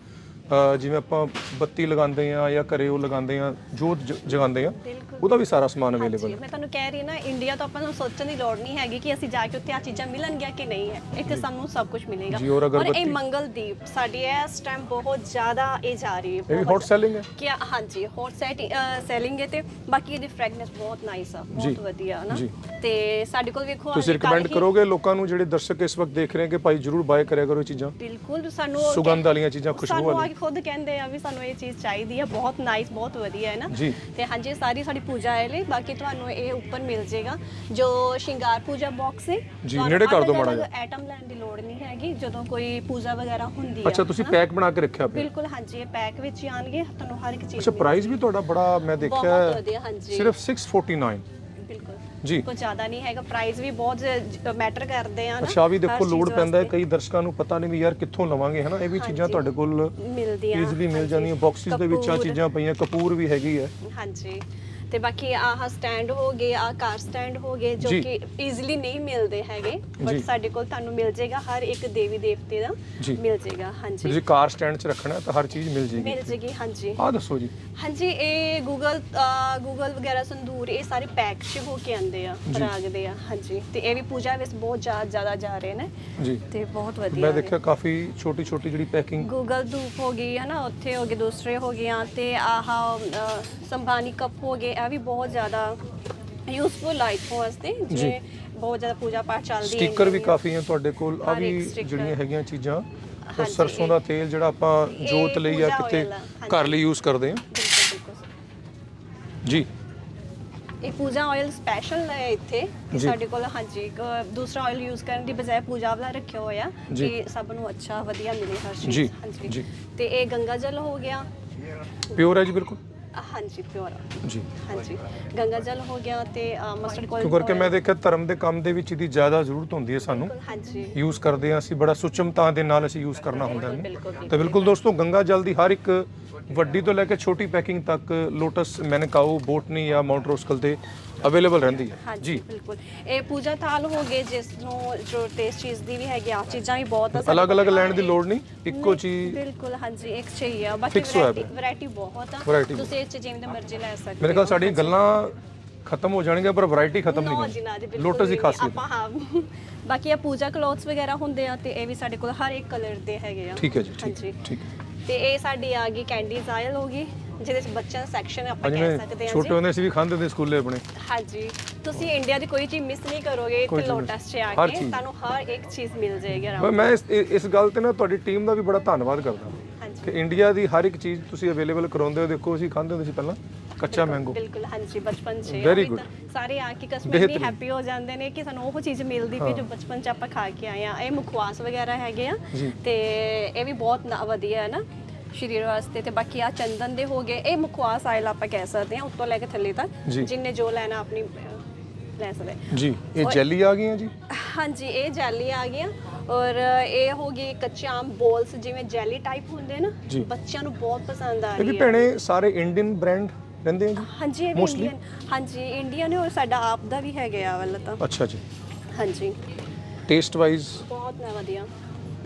ਜਿਵੇਂ ਆਪਾਂ ਬੱਤੀ ਲਗਾਉਂਦੇ ਆ ਜਾਂ ਘਰੇ ਉਹ ਲਗਾਉਂਦੇ ਆ ਜੋਤ ਜ- ਜਗਾਉਂਦੇ ਆ ਬਿਲਕੁਲ। ਉਹਦਾ ਵੀ ਸਾਰਾ ਸਮਾਨ ਅਵੇਲੇਬਲ ਹਾਂਜੀ ਮੈਂ ਤੁਹਾਨੂੰ ਕਹਿ ਰਹੀ ਨਾ ਇੰਡੀਆ ਤੋਂ ਆਪਾਂ ਨੂੰ ਸੋਚਣ ਦੀ ਲੋੜ ਨਹੀਂ ਹੈਗੀ ਕਿ ਅਸੀਂ ਜਾ ਕੇ ਉੱਥੇ ਆ ਚੀਜ਼ਾਂ ਮਿਲਣਗੀਆਂ ਕਿ ਨਹੀਂ ਹੈ। ਇੱਥੇ ਸਾਨੂੰ ਸਭ ਕੁਝ ਮਿਲੇਗਾ। ਜੀ, ਔਰ ਇਹ ਅਗਰਬੱਤੀ? ਮੰਗਲਦੀਪ ਸਾਡੀ ਇਸ ਟਾਈਮ ਬਹੁਤ ਜ਼ਿਆਦਾ ਇਹ ਜਾ ਰਹੀ ਹੈ। ਇਹ ਵੀ ਬਹੁਤ ਹੌਟ ਸੈਲਿੰਗ ਹੈ? ਕਿ ਹਾਂਜੀ ਹੌਟ ਸੈਟ ਸੈਲਿੰਗ ਹੈ ਤੇ ਬਾਕੀ ਇਹਦੀ ਫ੍ਰੈਗਨੈਂਸ ਬਹੁਤ ਨਾਈਸ ਆ ਜੀ, ਬਹੁਤ ਵਧੀਆ ਨਾ। ਜੀ। ਤੇ ਸਾਡੇ ਕੋਲ ਵੇਖੋ ਤੁਸੀਂ ਅਸੀਂ ਕੱਲ੍ਹ ਰეკਮੈਂਡ ਹੀ- ਕਰੋਗੇ? ਲੋਕਾਂ ਨੂੰ ਜਿਹੜੇ ਦਰਸ਼ਕ ਇਸ ਵਕਤ ਦੇਖ ਰਹੇ ਕਿ ਭਾਈ ਜਰੂਰ ਬਾਏ ਕਰਿਆ ਕਰੋ ਇਹ ਚੀਜ਼ਾਂ। ਬਿਲਕੁਲ ਸਾਨੂੰ ਸੁਗੰਧ ਵਾਲੀਆਂ ਚੀਜ਼ਾਂ ਖੁਸ਼ਬੂ ਸਾਨੂੰ ਆ ਵਾਲੀ ਕੇ ਖੁਦ ਕਹਿੰਦੇ ਆ ਵੀ ਸਾਨੂੰ ਇਹ ਚੀਜ਼ ਚਾਹੀਦੀ ਹੈ ਬਹੁਤ ਨਾਈਸ ਬਹੁਤ ਵਧੀਆ ਹੈ ਨਾ। ਤੇ ਹਾਂਜੀ ਸਾਰੀ ਸਾਡੀ ਪੂਜਾ ਹੈ ਲਈ ਬਾਕੀ ਤੁਹਾਨੂੰ ਇਹ ਉੱਪਰ ਮਿਲ ਜਾਏਗਾ ਜੋ ਸ਼ਿੰਗਾਰ ਪੂਜਾ ਬਾਕਸ ਹੈ ਜੀ, ਨੇੜੇ ਕਰ ਦਿਓ ਮਾੜਾ ਜਿਹਾ। ਆਈਟਮ ਲੈਣ ਦੀ ਲੋੜ ਨਹੀਂ ਹੈਗੀ ਜਦੋਂ ਕੋਈ ਪੂਜਾ ਵਗੈਰਾ ਹੁੰਦੀ ਹੈ ਅੱਛਾ ਤੁਸੀਂ। ਪੈਕ ਬਣਾ ਕੇ ਰੱਖਿਆ ਪਿਆ ਬਿਲਕੁਲ ਹਾਂਜੀ ਇਹ ਪੈਕ ਵਿੱਚ ਆਣਗੇ ਤੁਹਾਨੂੰ ਹਰ ਇੱਕ ਚੀਜ਼ ਅੱਛਾ ਪ੍ਰਾਈਸ ਵੀ ਤੁਹਾਡਾ ਬੜਾ ਮੈਂ ਦੇਖਿਆ ਬਹੁਤ ਵਧੀਆ ਹਾਂਜੀ ਸਿਰਫ 649 ਬਿਲਕੁਲ ਜੀ ਕੋਈ ਜ਼ਿਆਦਾ ਨਹੀਂ ਹੈਗਾ ਪ੍ਰਾਈਸ ਵੀ ਬਹੁਤ ਮੈਟਰ ਕਰਦੇ ਆ ਨਾ ਅੱਛਾ ਵੀ ਦੇਖੋ ਲੋਡ ਪੈਂਦਾ ਹੈ ਕਈ ਦਰਸ਼ਕਾਂ ਨੂੰ ਪਤਾ ਨਹੀਂ ਵੀ ਯਾਰ ਕਿੱਥੋਂ ਲਵਾਂਗੇ ਹਨਾ ਇਹ ਵੀ ਚੀਜ਼ਾਂ। ਤੁਹਾਡੇ ਕੋਲ ਮਿਲਦੀਆਂ ਈਜ਼ੀਲੀ ਮਿਲ। ਜਾਂਦੀਆਂ ਬਾਕਸਿਸ ਦੇ ਵਿੱਚ ਆ। ਚੀਜ਼ਾਂ ਪਈਆਂ ਕਪੂਰ ਵੀ ਹੈਗੀ ਹੈ ਹਾਂਜੀ ਤੇ ਬਾਕੀ ਆਹ ਸਟੈਂਡ ਹੋ ਗਏ ਆ ਕਾਰ ਸਟੈਂਡ ਹੋ ਗਏ ਜੋ ਜੀ। ਕਿ ਈਜ਼ੀਲੀ ਨਹੀਂ ਮਿਲਦੇ ਹੈਗੇ ਬਟ ਜੀ। ਸਾਡੇ ਕੋਲ ਤੁਹਾਨੂੰ ਮਿਲ ਜਾਏਗਾ ਹਰ ਇੱਕ ਦੇਵੀ ਦੇਵਤੇ ਦਾ ਜੀ। ਮਿਲ ਜਾਏਗਾ ਹਾਂਜੀ ਤੁਸੀਂ ਕਾਰ ਸਟੈਂਡ 'ਚ ਰੱਖਣਾ ਹੈ ਤਾਂ ਹਰ ਚੀਜ਼ ਮਿਲ ਜੇਗੀ ਮਿਲ ਜਾਏਗੀ ਹਾਂਜੀ ਆਹ ਦੱਸੋ ਜੀ ਹਾਂਜੀ ਇਹ ਗੂਗਲ ਗੂਗਲ ਵਗੈਰਾ ਸੰਦੂਰ ਇਹ ਸਾਰੇ ਪੈਕ ਚ ਹੋ ਕੇ ਆਂਦੇ ਆ ਜੀ। ਰਾਗਦੇ ਆ ਹਾਂਜੀ ਤੇ ਇਹ ਵੀ ਪੂਜਾ ਵਿੱਚ ਬਹੁਤ ਜ਼ਿਆਦਾ ਜ਼ਿਆਦਾ ਜਾ ਰਹੇ ਨੇ ਜੀ ਤੇ ਬਹੁਤ ਵਧੀਆ ਮੈਂ ਨੇ। ਦੇਖਿਆ ਕਾਫੀ ਛੋਟੀ ਛੋਟੀ ਜਿਹੜੀ ਪੈਕਿੰਗ ਗੂਗਲ ਧੂਪ ਹੋ ਗਈ ਹੈ ਨਾ ਉੱਥੇ ਹੋ ਗਏ ਦੂਸਰੇ ਹੋ ਗਈਆਂ ਤੇ ਆਹ ਸੰਭਾਨੀ ਕੱਪ ਹੋ ਗਏ ਇਹ ਵੀ ਬਹੁਤ ਜ਼ਿਆਦਾ ਯੂਸਫੁਲ ਲਾਈਫ ਵਾਸਤੇ ਜੇ। ਬਹੁਤ ਜ਼ਿਆਦਾ ਪੂਜਾ ਪਾਠ ਚੱਲਦੀ ਹੈ ਸਟicker ਵੀ ਕਾਫੀ ਹੈ ਤੁਹਾਡੇ ਕੋਲ। ਆ ਵੀ। ਜਿਹੜੀਆਂ ਹੈਗੀਆਂ ਚੀਜ਼ਾਂ ਸਰਸੋਂ ਦਾ ਤੇਲ ਜਿਹੜਾ ਆਪਾਂ ਜੋਤ ਲਈ ਜਾਂ ਕਿਤੇ ਆ। ਘਰ ਲਈ ਯੂਜ਼ ਕਰਦੇ ਬਿਲਕੁਲ ਜੀ। ਇਹ ਪੂਜਾ ਆਇਲ ਸਪੈਸ਼ਲ ਹੈ ਇੱਥੇ। ਕਿ। ਸਾਡੇ ਕੋਲ ਹਾਂਜੀ ਇੱਕ ਦੂਸਰਾ ਆਇਲ ਯੂਜ਼ ਕਰਨ ਦੀ ਬਜਾਏ ਪੂਜਾ ਵਾਲਾ ਰੱਖਿਆ ਹੋਇਆ। ਕਿ ਸਭ ਨੂੰ ਅੱਛਾ ਵਧੀਆ ਮਿਲੇ ਹਰ ਚੀਜ਼। ਹਾਂਜੀ। ਤੇ ਇਹ ਗੰਗਾ ਜਲ ਹੋ ਗਿਆ। ਪਿਓਰ ਹੈ ਜੀ ਬਿਲਕੁਲ। ਹਾਂਜੀ ਪਿਓਰ ਜੀ। ਹਾਂਜੀ। ਗੰਗਾ ਜਲ ਹੋ ਗਿਆ ਤੇ ਮਸਟਰਡ ਕੋਲ ਕਿਉਂ ਕਰਕੇ ਮੈਂ ਦੇਖਿਆ ਧਰਮ ਦੇ ਕੰਮ ਦੇ ਵਿੱਚ ਇਹਦੀ ਜ਼ਿਆਦਾ ਜ਼ਰੂਰਤ ਹੁੰਦੀ ਹੈ ਸਾਨੂੰ। ਹਾਂਜੀ। ਯੂਜ਼ ਕਰਦੇ ਹਾਂ ਅਸੀਂ ਬੜਾ ਸੁਚਮਤਾ ਦੇ ਨਾਲ ਅਸੀਂ ਯੂਜ਼ ਕਰਨਾ ਹੁੰਦਾ ਹੈ। ਤਾਂ ਬਿਲਕੁਲ ਦੋਸਤੋ ਗੰਗਾ ਜਲ ਦੀ ਹਰ ਇੱਕ ਵੱਡੀ ਤੋਂ ਲੈ ਕੇ ਛੋਟੀ ਪੈਕਿੰਗ ਤੱਕ ਲੋਟਸ ਮੈਨਕਾਊ ਬੋਟਨੀ ਜਾਂ ਮਾਊਂਟ ਰੋਸਕਲ ਤੇ ਅਵੇਲੇਬਲ ਰਹਿੰਦੀ ਹੈ। ਹਾਂਜੀ ਜੀ। ਬਿਲਕੁਲ। ਇਹ ਪੂਜਾ ਥਾਲ ਹੋ ਗਏ ਜਿਸ ਨੂੰ ਜੋ ਟੇਸਟ ਚੀਜ਼ ਦੀ ਵੀ ਹੈਗੀ ਆ ਚੀਜ਼ਾਂ ਵੀ ਬਹੁਤ ਆ ਸਾਡੇ ਅਲੱਗ-ਅਲੱਗ ਕੋਲ। ਲੈਣ ਦੀ ਲੋੜ ਨਹੀਂ ਇੱਕੋ ਚੀਜ਼ ਬਿਲਕੁਲ ਹਾਂਜੀ ਇੱਕ ਚਾਹੀਏ ਆ। ਬਾਕੀ Fix ਹੋਇਆ ਵੈਰਾਈਟੀ ਵੈਰਾਈਟੀ ਬਹੁਤ ਆ। Variety ਤੁਸੀਂ ਇਹ ਚ ਜਿਵੇਂ ਦੇ ਮਰਜ਼ੀ ਲੈ ਸਕਦੇ ਮੇਰੇ ਖਿਆਲ ਹੋ। ਸਾਡੀਆਂ ਗੱਲਾਂ ਖਤਮ ਹੋ ਜਾਣਗੀਆਂ ਪਰ ਵੈਰਾਈਟੀ ਖਤਮ ਨਹੀਂ ਹੋਣੀ। ਲੋਟਸ ਦੀ। ਖਾਸੀਅਤ। ਆਪਾਂ ਹਾਂ। ਬਾਕੀ ਇਹ ਪੂਜਾ ਕਲੋਥਸ ਵਗੈਰਾ ਹੁੰਦੇ ਆ ਤੇ ਇਹ ਵੀ ਸਾਡੇ ਕੋਲ ਹਰ ਇੱਕ ਕਲਰ ਦੇ ਹੈਗੇ ਆ। ਠੀਕ ਹੈ ਜੀ ਠੀਕ ਹਾਂਜੀ। ਠੀਕ ਹੈ। ਤੇ ਇਹ ਸਾਡੀ ਆ ਗਈ ਕੈਂਡੀਜ਼ ਆਇਲ ਹੋ ਗਈ। ਜਿਹਦੇ ਚ ਬੱਚਿਆਂ ਦਾ ਸੈਕਸ਼ਨ ਆਪਾਂ ਕਹਿ ਸਕਦੇ ਹਾਂ ਛੋਟੇ ਜੀ ਹੁੰਦੇ ਸੀ ਵੀ ਖਾਂਦੇ ਹੁੰਦੇ ਸਕੂਲੇ ਆਪਣੇ ਹਾਂਜੀ ਤੁਸੀਂ ਇੰਡੀਆ ਦੀ ਕੋਈ ਚੀਜ਼ ਮਿਸ ਨਹੀਂ ਕਰੋਗੇ ਕੋਈ ਇੱਥੇ ਚੀਜ਼ ਲੋਟਸ 'ਚ ਆ ਹਰ ਕੇ ਚੀਜ਼। ਤੁਹਾਨੂੰ ਹਰ ਇੱਕ ਚੀਜ਼ ਮਿਲ ਜਾਏਗੀ ਮੈਂ- around। ਮੈਂ ਇਸ ਗੱਲ ਤੇ ਨਾ ਤੁਹਾਡੀ ਟੀਮ ਦਾ ਵੀ ਬੜਾ ਧੰਨਵਾਦ ਕਰਦਾ ਹਾਂਜੀ ਕਿ ਇੰਡੀਆ ਦੀ ਹਰ ਇੱਕ ਚੀਜ਼ ਤੁਸੀਂ ਅਵੇਲੇਬਲ ਕਰਾਉਂਦੇ ਹੋ ਦੇਖੋ ਅਸੀਂ ਖਾਂਦੇ ਹੁੰਦੇ ਸੀ ਪਹਿਲਾਂ ਕੱਚਾ ਮੈਂਗੋ ਬਿਲਕੁਲ ਹਾਂਜੀ ਬਚਪਨ 'ਚ Very ਉਹੀ good. ਤਾਂ ਸਾਰੇ ਆ ਕੇ ਕਸਟਮਰ ਵੀ ਬਿਹਤਰੀਨ। ਹੈਪੀ ਹੋ ਜਾਂਦੇ ਨੇ ਕਿ ਸਾਨੂੰ ਉਹ ਚੀਜ਼ ਮਿਲਦੀ ਪਈ ਜੋ ਬਚਪਨ 'ਚ ਆਪਾਂ ਖਾ ਕੇ ਆਏ ਆ ਇਹ ਮੁਖਵਾਸ ਵਗੈਰਾ ਹੈਗੇ ਆ ਜੀ। ਤੇ ਇਹ ਵੀ ਬਹੁਤ ਨਾ- ਵਧੀਆ ਹੈ ਨਾ ਸਰੀਰ ਵਾਸਤੇ ਤੇ ਬਾਕੀ ਆ ਚੰਦਨ ਦੇ ਹੋ ਗਏ। ਇਹ ਮੁਖਵਾਸ ਆਇਲ ਆਪਾਂ ਕਹਿ ਸਕਦੇ ਆ ਉੱਤੋਂ ਲੈ ਕੇ ਥੱਲੇ ਤੱਕ ਜੀ। ਜਿੰਨੇ ਜੋ ਲੈਣਾ ਆਪਣੀ ਅਹ, ਲੈ ਸਕਦੇ। ਜੀ ਇਹ ਜੈਲੀ ਆ ਗਈਆਂ ਜੀ? ਹਾਂਜੀ ਇਹ ਜੈਲੀ ਆ ਗਈਆਂ। ਔਰ ਇਹ ਹੋ ਗਈ ਕੱਚੇ ਆਮ ਬੋਲਸ ਜਿਵੇਂ ਜੈਲੀ ਟਾਈਪ ਹੁੰਦੇ ਨਾ ਜੀ। ਬੱਚਿਆਂ ਨੂੰ ਬਹੁਤ ਪਸੰਦ ਆ ਇਹ ਵੀ ਰਹੀ ਹੈ ਭੈਣੇ ਸਾਰੇ ਇੰਡੀਅਨ ਬ੍ਰਾਂਡ ਰਹਿੰਦੇ ਆ ਜੀ? ਹਾਂਜੀ ਇਹ ਵੀ Mostly? ਇੰਡੀਅਨ ਹਾਂਜੀ ਇੰਡੀਅਨ ਔਰ ਸਾਡਾ ਆਪ ਦਾ ਵੀ ਹੈਗਾ ਆ ਵਾਲਾ ਤਾਂ। ਅੱਛਾ ਜੀ। ਹਾਂਜੀ। ਟੇਸਟ ਵਾਈਜ਼ ਬਹੁਤ ਨਾ ਵਧੀਆ।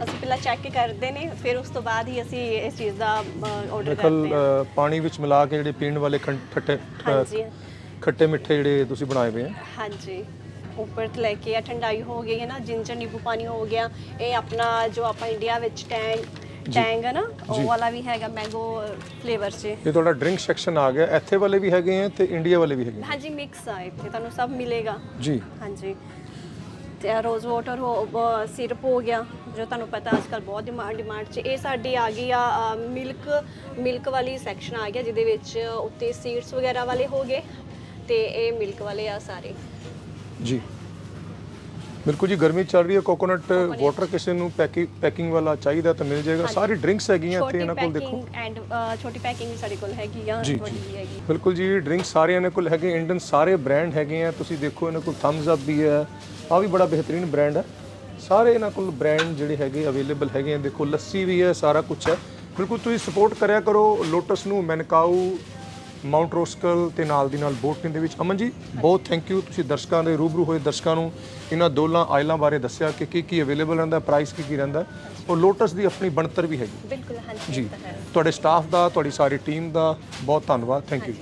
ਅਸੀਂ ਪਹਿਲਾਂ ਚੈੱਕ ਕਰਦੇ ਨੇ ਫਿਰ ਉਸ ਤੋਂ ਬਾਅਦ ਹੀ ਅਸੀਂ ਇਸ ਚੀਜ਼ ਦਾ ਆਰਡਰ ਕਰਦੇ ਹਾਂ। ਪਾਣੀ ਵਿੱਚ ਮਿਲਾ ਕੇ ਜਿਹੜੇ ਪੀਣ ਵਾਲੇ ਖੱਟੇ ਹਾਂਜੀ। ਖੱਟੇ ਮਿੱਠੇ ਜਿਹੜੇ ਤੁਸੀਂ ਬਣਾਏ ਹੋਏ ਆ। ਹਾਂਜੀ। ਉੱਪਰ ਤੋਂ ਲੈ ਕੇ ਆ ਠੰਡਾਈ ਹੋ ਗਈ ਹੈ ਨਾ ਜਿੰਜਰ ਨਿੰਬੂ ਪਾਣੀ ਹੋ ਗਿਆ ਇਹ ਆਪਣਾ ਜੋ ਆਪਾਂ ਇੰਡੀਆ ਵਿੱਚ ਟੈਂਗ ਟੈਂਗ ਹੈ ਨਾ ਉਹ। ਵਾਲਾ ਵੀ ਹੈਗਾ ਮੈਂਗੋ ਫਲੇਵਰ 'ਚ। ਇਹ ਤੁਹਾਡਾ ਡਰਿੰਕ ਸੈਕਸ਼ਨ ਆ ਗਿਆ ਇੱਥੇ ਵਾਲੇ ਵੀ ਹੈਗੇ ਆ ਤੇ ਇੰਡੀਆ ਵਾਲੇ ਵੀ ਹੈਗੇ। ਹਾਂਜੀ ਮਿਕਸ ਆ ਇੱਥੇ ਤੁਹਾਨੂੰ ਸਭ ਮਿਲੇਗਾ। ਜੀ। ਹਾਂਜੀ। ਰੋਜ਼ ਵਾਟਰ ਹੋ ਸਿਰਪ ਹੋ ਗਿਆ, ਜੋ ਤੁਹਾਨੂੰ ਪਤਾ ਅੱਜ ਕੱਲ ਬਹੁਤ ਡਿਮਾਂਡ ਡਿਮਾਂਡ 'ਚ। ਇਹ ਸਾਡੀ ਆ ਗਈ ਆ ਮਿਲਕ ਮਿਲਕ ਵਾਲੀ ਸੈਕਸ਼ਨ ਆ ਗਿਆ, ਜਿਹਦੇ ਵਿੱਚ ਉੱਤੇ ਸੀਡਸ ਵਗੈਰਾ ਵਾਲੇ ਹੋ ਗਏ, ਤੇ ਇਹ ਮਿਲਕ ਵਾਲੇ ਆ ਸਾਰੇ। ਜੀ। ਬਿਲਕੁਲ ਜੀ ਗਰਮੀ ਚੱਲ ਰਹੀ ਹੈ ਕੋਕੋਨਟ ਵਾਟਰ ਕਿਸੇ ਨੂੰ ਪੈਕਿੰਗ ਵਾਲਾ ਚਾਹੀਦਾ ਤਾਂ ਮਿਲ ਜਾਏਗਾ। ਸਾਰੀ ਡਰਿੰਕਸ ਹੈਗੀਆਂ ਇੱਥੇ ਇਹਨਾਂ ਕੋਲ ਦੇਖੋ। ਐਂਡ ਛੋਟੀ ਪੈਕਿੰਗ ਵੀ ਸਾਡੇ ਕੋਲ ਹੈਗੀ ਆ। ਵੀ ਹੈਗੀ। ਬਿਲਕੁਲ ਜੀ ਡਰਿੰਕ ਸਾਰੇ ਇਹਨਾਂ ਕੋਲ ਹੈਗੇ ਇੰਡੀਅਨ ਸਾਰੇ ਬ੍ਰਾਂਡ ਹੈਗੇ ਆ। ਤੁਸੀਂ ਦੇਖੋ ਇਹਨਾਂ ਕੋਲ ਥੰਬਸ ਅਪ ਵੀ ਹੈ। ਆ ਵੀ ਬੜਾ ਬਿਹਤਰੀਨ ਬ੍ਰਾਂਡ ਹੈ। ਸਾਰੇ ਇਹਨਾਂ ਕੋਲ ਬ੍ਰਾਂਡ ਜਿਹੜੇ ਹੈਗੇ ਅਵੇਲੇਬਲ ਹੈਗੇ ਆ। ਦੇਖੋ ਲੱਸੀ ਵੀ ਹੈ ਸਾਰਾ ਕੁਝ ਹੈ। ਬਿਲਕੁਲ ਤੁਸੀਂ ਸਪੋਰਟ ਕਰਿਆ ਕਰੋ ਲੋਟਸ ਨੂੰ ਮੈਨਕਾਊ ਮਾਊਂਟ ਰੋਸਕਲ ਤੇ ਨਾਲ ਦੀ ਨਾਲ ਬੋਟਿੰਗ ਦੇ ਵਿੱਚ। ਅਮਨ ਜੀ ਬਹੁਤ ਥੈਂਕ ਯੂ ਤੁਸੀਂ ਦਰਸ਼ਕਾਂ ਦੇ ਰੂਬਰੂ ਹੋਏ ਦਰਸ਼ਕਾਂ ਨੂੰ ਇਹਨਾਂ ਦੋਲਾਂ ਆਇਲਾਂ ਬਾਰੇ ਦੱਸਿਆ ਕਿ ਕੀ ਕੀ ਅਵੇਲੇਬਲ ਰਹਿੰਦਾ ਪ੍ਰਾਈਸ ਕੀ ਕੀ ਰਹਿੰਦਾ। ਔਰ ਲੋਟਸ ਦੀ ਆਪਣੀ ਬਣਤਰ ਵੀ ਹੈਗੀ। ਬਿਲਕੁਲ ਹਾਂਜੀ ਜੀ ਤੁਹਾਡੇ ਸਟਾਫ ਦਾ ਤੁਹਾਡੀ ਸਾਰੀ ਟੀਮ ਦਾ ਬਹੁਤ ਧੰਨਵਾਦ ਥੈਂਕ ਯੂ